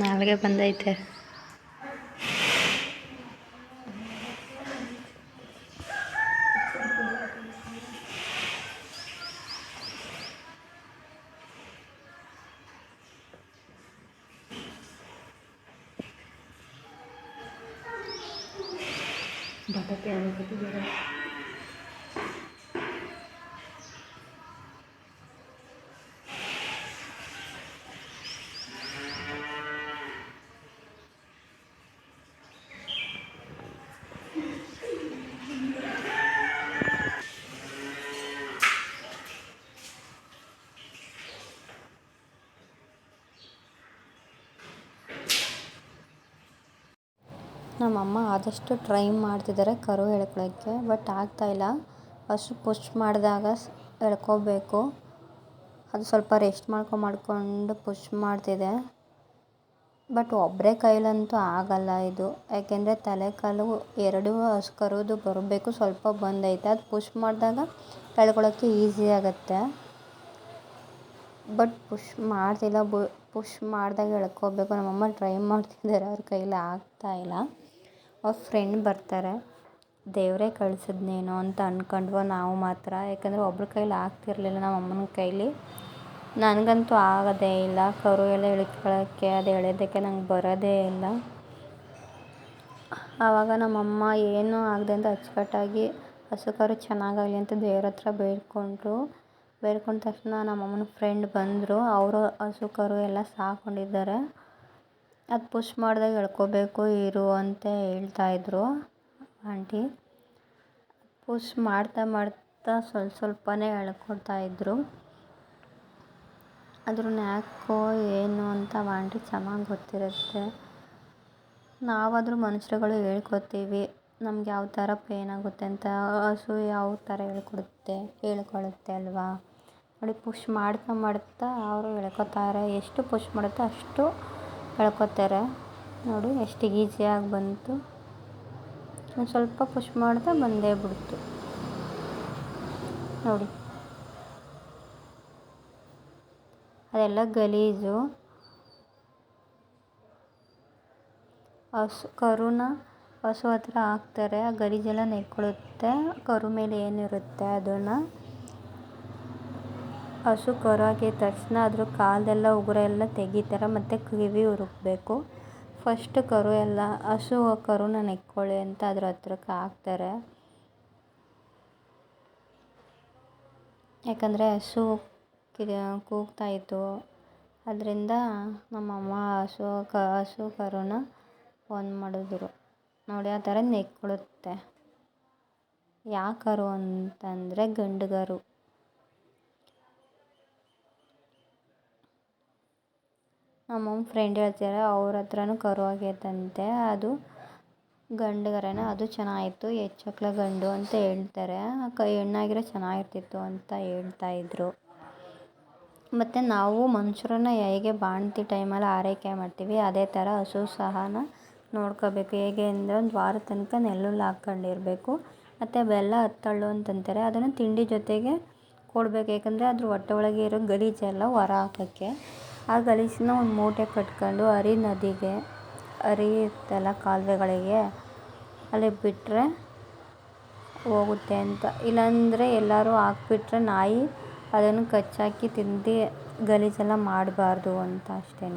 ನಾಲ್ಗೆ ಬಂದೈತೆ. বাবাকে আমার কাছে যারা ನಮ್ಮಮ್ಮ ಆದಷ್ಟು ಟ್ರೈ ಮಾಡ್ತಿದ್ದಾರೆ ಕರು ಎಳ್ಕೊಳಕ್ಕೆ ಬಟ್ ಆಗ್ತಾಯಿಲ್ಲ ಫಸ್ಟು ಪುಷ್ ಮಾಡಿದಾಗ ಎಳ್ಕೊಬೇಕು. ಅದು ಸ್ವಲ್ಪ ರೆಸ್ಟ್ ಮಾಡ್ಕೊ ಮಾಡಿಕೊಂಡು ಪುಷ್ ಮಾಡ್ತಿದೆ. ಬಟ್ ಒಬ್ಬರೇ ಕೈಲಂತೂ ಆಗಲ್ಲ ಇದು. ಯಾಕೆಂದರೆ ತಲೆ ಕಾಲು ಎರಡೂ ಹಸು ಕರುದು ಬರಬೇಕು, ಸ್ವಲ್ಪ ಬಂದೈತೆ. ಅದು ಪುಷ್ ಮಾಡಿದಾಗ ಎಳ್ಕೊಳ್ಳೋಕ್ಕೆ ಈಸಿ ಆಗುತ್ತೆ. ಬಟ್ ಪುಷ್ ಮಾಡ್ತಿಲ್ಲ, ಬು ಪುಷ್ ಮಾಡಿದಾಗ ಎಳ್ಕೊಬೇಕು. ನಮ್ಮಮ್ಮ ಟ್ರೈ ಮಾಡ್ತಿದ್ದಾರೆ, ಅವ್ರ ಕೈಲಿ ಆಗ್ತಾಯಿಲ್ಲ ಅವ್ರ ಫ್ರೆಂಡ್ ಬರ್ತಾರೆ. ದೇವರೇ ಕಳ್ಸಿದ್ನೇನೋ ಅಂತ ಅಂದ್ಕೊಂಡ್ವ ನಾವು ಮಾತ್ರ. ಯಾಕಂದರೆ ಒಬ್ರ ಕೈಲಿ ಆಗ್ತಿರಲಿಲ್ಲ ನಮ್ಮ ಅಮ್ಮನ ಕೈಲಿ. ನನಗಂತೂ ಆಗೋದೇ ಇಲ್ಲ. ಕರು ಎಲ್ಲ ಎಳ್ಕೊಳಕ್ಕೆ ಅದು ಎಳೆಯೋದಕ್ಕೆ ನಂಗೆ ಬರೋದೇ ಇಲ್ಲ. ಆವಾಗ ನಮ್ಮಮ್ಮ ಏನೂ ಆಗದೆ ಅಂತ ಅಚ್ಚುಕಟ್ಟಾಗಿ ಹಸು ಕರು ಚೆನ್ನಾಗಾಗಲಿ ಅಂತ ದೇವ್ರ ಹತ್ರ ಬೇಡ್ಕೊಂಡ್ರು. ಬೇಡ್ಕೊಂಡ ತಕ್ಷಣ ನಮ್ಮಮ್ಮನ ಫ್ರೆಂಡ್ ಬಂದರು. ಅವರು ಹಸು ಕರು ಎಲ್ಲ ಸಾಕೊಂಡಿದ್ದಾರೆ. ಅದು ಪುಷ್ ಮಾಡಿದಾಗ ಎಳ್ಕೊಬೇಕು, ಇರು ಅಂತ ಹೇಳ್ತಾಯಿದ್ರು ಆಂಟಿ. ಪುಷ್ ಮಾಡ್ತಾ ಮಾಡ್ತಾ ಸ್ವಲ್ಪ ಸ್ವಲ್ಪನೇ ಎಳ್ಕೊಳ್ತಾಯಿದ್ರು ಅದ್ರ ನ್ಯಾಕೋ ಏನು ಅಂತ ಆಂಟಿ ಚೆನ್ನಾಗಿ ಗೊತ್ತಿರುತ್ತೆ. ನಾವಾದರೂ ಮನುಷ್ಯರುಗಳು ಹೇಳ್ಕೊತೀವಿ, ನಮ್ಗೆ ಯಾವ ಥರ ಪೇನ್ ಆಗುತ್ತೆ ಅಂತ ಹಸು ಯಾವ ಥರ ಹೇಳ್ಕೊಡುತ್ತೆ, ಹೇಳ್ಕೊಳುತ್ತೆ ಅಲ್ವಾ? ನೋಡಿ ಪುಷ್ ಮಾಡ್ತಾ ಮಾಡ್ತಾ ಅವರು ಎಳ್ಕೊತಾರೆ, ಎಷ್ಟು ಪುಷ್ ಮಾಡುತ್ತೆ ಅಷ್ಟು ಎಳ್ಕೊತಾರೆ ನೋಡಿ, ಎಷ್ಟು ಈಸಿಯಾಗಿ ಬಂತು. ಒಂದು ಸ್ವಲ್ಪ ಪುಷ್ ಮಾಡಿದೆ ಬಂದೇ ಬಿಡ್ತು. ನೋಡಿ. ಅದೆಲ್ಲ ಗಲೀಜು. ಹಸು, ಕರುನ ಹಸು ಹತ್ರ ಹಾಕ್ತಾರೆ. ಆ ಗಲೀಜೆಲ್ಲ ನೆಕ್ಕೊಳ್ಳುತ್ತೆ ಕರು ಮೇಲೆ ಏನಿರುತ್ತೆ ಅದನ್ನು. ಹಸು ಕರು ಆಗಿದ ತಕ್ಷಣ ಅದ್ರ ಕಾಲೆಲ್ಲ ಉಗುರ ಎಲ್ಲ ತೆಗಿತಾರೆ, ಮತ್ತು ಕಿವಿ ಉರುಕಬೇಕು. ಫಸ್ಟ್ ಕರು ಎಲ್ಲ, ಹಸು ಕರುನ ನೆಕ್ಕೊಳ್ಳಿ ಅಂತ ಅದ್ರ ಹತ್ರಕ್ಕೆ ಹಾಕ್ತಾರೆ. ಯಾಕಂದರೆ ಹಸು ಕೂಗ್ತಾಯಿತ್ತು ಅದರಿಂದ ನಮ್ಮಮ್ಮ ಹಸು ಕ, ಹಸು ಕರುನ ಫೋನ್ ಮಾಡಿದ್ರು. ನೋಡಿ, ಆ ಥರ ನೆಕ್ಕೊಳ್ಳುತ್ತೆ ಯಾಕರು ಅಂತಂದರೆ ಗಂಡು ಕರು ನಮ್ಮಮ್ಮ ಫ್ರೆಂಡ್ ಹೇಳ್ತಿದಾರೆ ಅವ್ರ ಹತ್ರನೂ ಕರು ಆಗೈತಂತೆ ಅದು ಗಂಡು ಅದು ಚೆನ್ನಾಗಿತ್ತು ಹೆಚ್ಚಕ್ಲ ಗಂಡು ಅಂತ ಹೇಳ್ತಾರೆ ಕ ಹೆಣ್ಣಾಗಿರೋ ಚೆನ್ನಾಗಿರ್ತಿತ್ತು ಅಂತ ಹೇಳ್ತಾ ಹೇಳ್ತಾಯಿದ್ರು ಮತ್ತು ನಾವು ಮನುಷ್ಯರನ್ನ ಹೇಗೆ ಬಾಣಂತಿ ಟೈಮಲ್ಲಿ ಆರೈಕೆ ಮಾಡ್ತೀವಿ, ಅದೇ ಥರ ಹಸು ಸಹನ ನೋಡ್ಕೋಬೇಕು, ಹೇಗೆ ಅಂದರೆ ಒಂದು ವಾರ ತನಕ ನೆಲ್ಲುಲ್ಲಿ ಹಾಕ್ಕೊಂಡಿರಬೇಕು, ಮತ್ತು ಬೆಲ್ಲ ಹತ್ತಳ್ಳು ಅಂತಂತಾರೆ, ಅದನ್ನು ತಿಂಡಿ ಜೊತೆಗೆ ಕೊಡಬೇಕು, ಯಾಕಂದರೆ ಅದ್ರ ಹೊಟ್ಟೆ ಒಳಗೆ ಇರೋ ಗಲೀಜೆಲ್ಲ ಹೊರ ಹಾಕೋಕ್ಕೆ. ಆ ಗಲೀಜನ್ನ ಒಂದು ಮೂಟೆ ಕಟ್ಕೊಂಡು ಹರಿ ನದಿಗೆ ಹರಿಯುತ್ತಲ್ಲ ಕಾಲುವೆಗಳಿಗೆ ಅಲ್ಲಿ ಬಿಟ್ಟರೆ ಹೋಗುತ್ತೆ ಅಂತ. ಇಲ್ಲಾಂದರೆ ಎಲ್ಲರೂ ಹಾಕ್ಬಿಟ್ರೆ ನಾಯಿ ಅದನ್ನು ಕಚ್ಚಾಕಿ ತಿಂದು ಗಲೀಜೆಲ್ಲ ಮಾಡಬಾರ್ದು ಅಂತ ಅಷ್ಟೇ